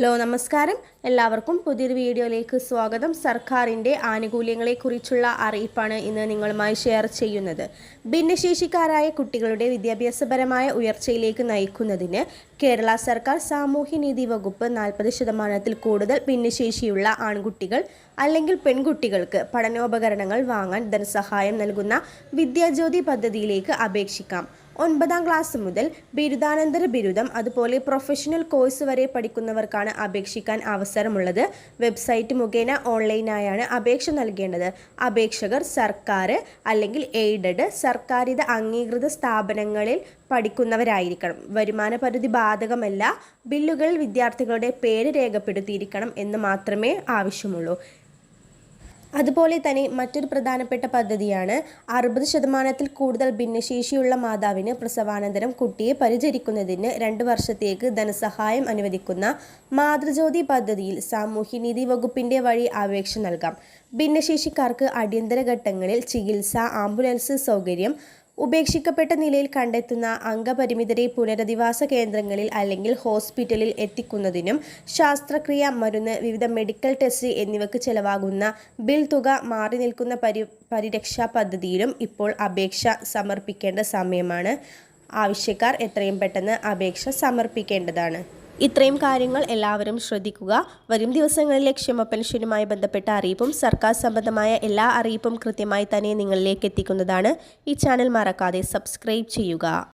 Hello നമസ്കാരം. എല്ലാവർക്കും പുതിയൊരു വീഡിയോയിലേക്ക് സ്വാഗതം. സർക്കാരിന്റെ ആനുകൂല്യങ്ങളെക്കുറിച്ചുള്ള അറിയിപ്പാണ് ഇന്ന് നിങ്ങളുമായി ഷെയർ ചെയ്യുന്നത്. ഭിന്നശേഷിക്കാരായ കുട്ടികളുടെ വിദ്യാഭ്യാസപരമായ ഉയർച്ചയിലേക്ക് നയിക്കുന്നതിന് കേരള സർക്കാർ സാമൂഹ്യനീതി വകുപ്പ് നാൽപ്പത് ശതമാനത്തിൽ കൂടുതൽ ഭിന്നശേഷിയുള്ള ആൺകുട്ടികൾ അല്ലെങ്കിൽ പെൺകുട്ടികൾക്ക് പഠനോപകരണങ്ങൾ വാങ്ങാൻ ധനസഹായം നൽകുന്ന വിദ്യാജ്യോതി പദ്ധതിയിലേക്ക് അപേക്ഷിക്കാം. ഒൻപതാം ക്ലാസ് മുതൽ ബിരുദാനന്തര ബിരുദം അതുപോലെ പ്രൊഫഷണൽ കോഴ്സ് വരെ പഠിക്കുന്നവർക്കാണ് അപേക്ഷിക്കാൻ അവസരമുള്ളത്. വെബ്സൈറ്റ് മുഖേന ഓൺലൈനായാണ് അപേക്ഷ നൽകേണ്ടത്. അപേക്ഷകർ സർക്കാർ അല്ലെങ്കിൽ എയ്ഡഡ് സർക്കാരിത അംഗീകൃത സ്ഥാപനങ്ങളിൽ പഠിക്കുന്നവരായിരിക്കണം. വരുമാന പരിധി ബാധകമല്ല. ബില്ലുകളിൽ വിദ്യാർത്ഥികളുടെ പേര് രേഖപ്പെടുത്തിയിരിക്കണം എന്ന് മാത്രമേ ആവശ്യമുള്ളൂ. അതുപോലെ തന്നെ മറ്റൊരു പ്രധാനപ്പെട്ട പദ്ധതിയാണ് അറുപത് ശതമാനത്തിൽ കൂടുതൽ ഭിന്നശേഷിയുള്ള മാതാവിന് പ്രസവാനന്തരം കുട്ടിയെ പരിചരിക്കുന്നതിന് രണ്ട് വർഷത്തേക്ക് ധനസഹായം അനുവദിക്കുന്ന മാതൃജ്യോതി പദ്ധതിയിൽ സാമൂഹ്യനീതി വകുപ്പിന്റെ വഴി അപേക്ഷ നൽകാം. ഭിന്നശേഷിക്കാർക്ക് അടിയന്തര ഘട്ടങ്ങളിൽ ചികിത്സ ആംബുലൻസ് സൗകര്യം ഉപേക്ഷിക്കപ്പെട്ട നിലയിൽ കണ്ടെത്തുന്ന അംഗപരിമിതരെ പുനരധിവാസ കേന്ദ്രങ്ങളിൽ അല്ലെങ്കിൽ ഹോസ്പിറ്റലിൽ എത്തിക്കുന്നതിനും ശാസ്ത്രക്രിയ മരുന്ന് വിവിധ മെഡിക്കൽ ടെസ്റ്റ് എന്നിവയ്ക്ക് ചെലവാകുന്ന ബിൽ തുക മാറി നിൽക്കുന്ന പരി പരിരക്ഷാ പദ്ധതിയിലും ഇപ്പോൾ അപേക്ഷ സമർപ്പിക്കേണ്ട സമയമാണ്. ആവശ്യക്കാർ എത്രയും പെട്ടെന്ന് അപേക്ഷ സമർപ്പിക്കേണ്ടതാണ്. ഇത്രയും കാര്യങ്ങൾ എല്ലാവരും ശ്രദ്ധിക്കുക. വരും ദിവസങ്ങളിലെ ക്ഷമ പെൻഷനുമായി ബന്ധപ്പെട്ട അറിയിപ്പും സർക്കാർ സംബന്ധമായ എല്ലാ അറിയിപ്പും കൃത്യമായി തന്നെ നിങ്ങളിലേക്ക് എത്തിക്കുന്നതാണ്. ഈ ചാനൽ മറക്കാതെ സബ്സ്ക്രൈബ് ചെയ്യുക.